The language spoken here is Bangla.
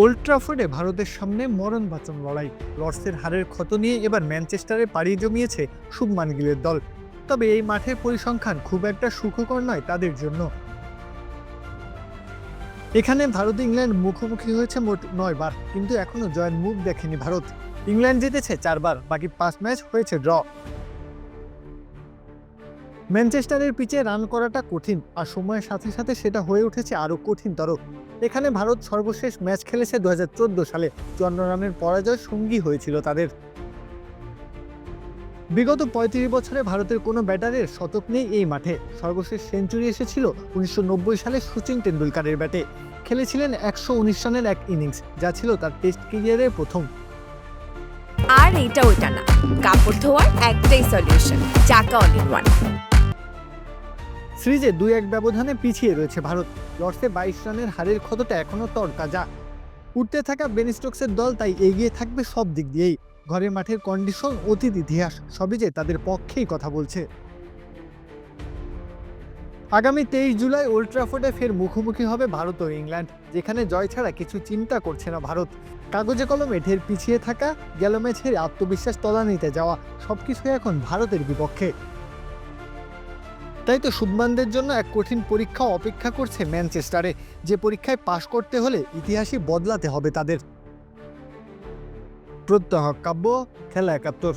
ওল্ড ট্রাফোর্ডে ভারতের সামনে মরণ বাঁচন লড়াই। লর্ডসের হারের ক্ষত নিয়ে এবার ম্যানচেস্টারে পাড়ি জমিয়েছে শুভমান গিলের দল। তবে এই মাঠের পরিসংখ্যান খুব একটা সুখকর নয় তাদের জন্য। এখানে ভারত ইংল্যান্ড মুখোমুখি হয়েছে মোট নয় বার, কিন্তু এখনও জয়ের মুখ দেখেনি ভারত। ইংল্যান্ড জিতেছে চারবার বাকি পাঁচ ম্যাচ হয়েছে ড্র। ম্যানচেস্টারের পিচে রান করাটা কঠিন, আর সময়ের সাথে সাথে সেটা হয়ে উঠেছে আরও কঠিনতর। এখানে ভারত সর্বশেষ ম্যাচ খেলেছে দু হাজার চোদ্দ সালে, চুয়ান্ন রানের পরাজয় সঙ্গী হয়েছিল তাদের। বিগত পঁয়ত্রিশ বছরে ভারতের কোনো ব্যাটারের শতক নেই এই মাঠে। সর্বশেষ সেঞ্চুরি এসেছিল উনিশশো নব্বই সালে সচিন টেন্ডুলকারের ব্যাটে। খেলেছিলেন একশো উনিশ রানের এক ইনিংস, যা ছিল তার টেস্ট ক্যারিয়ারের প্রথম। আর এটা ওইটা না, কাপড় ধোয়ার একটাই সলিউশন চাকা অল ওয়ান সিরিজে দুই এক ব্যবধানে পিছিয়ে রয়েছে ভারত। লর্ডসে বাইশ রানের হারের ক্ষতটা এখনও তরতাজা। উঠতে থাকা বেন স্টোকসের দল তাই এগিয়ে থাকবে সব দিক দিয়েই। ঘরের মাঠের কন্ডিশন, অতীত ইতিহাস, সবই যে তাদের পক্ষেই কথা বলছে। আগামী তেইশ জুলাই ওল্ড ট্রাফোর্ডে ফের মুখোমুখি হবে ভারত ও ইংল্যান্ড, যেখানে জয় ছাড়া কিছু চিন্তা করছে না ভারত। কাগজে কলমে ঢের পিছিয়ে থাকা, গেল ম্যাচের আত্মবিশ্বাস তলানিতে যাওয়া সবকিছু এখন ভারতের বিপক্ষে। তাই তো শুভমানদের জন্য এক কঠিন পরীক্ষা অপেক্ষা করছে ম্যানচেস্টারে। যে পরীক্ষায় পাশ করতে হলে ইতিহাসই বদলাতে হবে তাদের। প্রত্যহ কাব্য খেলা একাত্তর।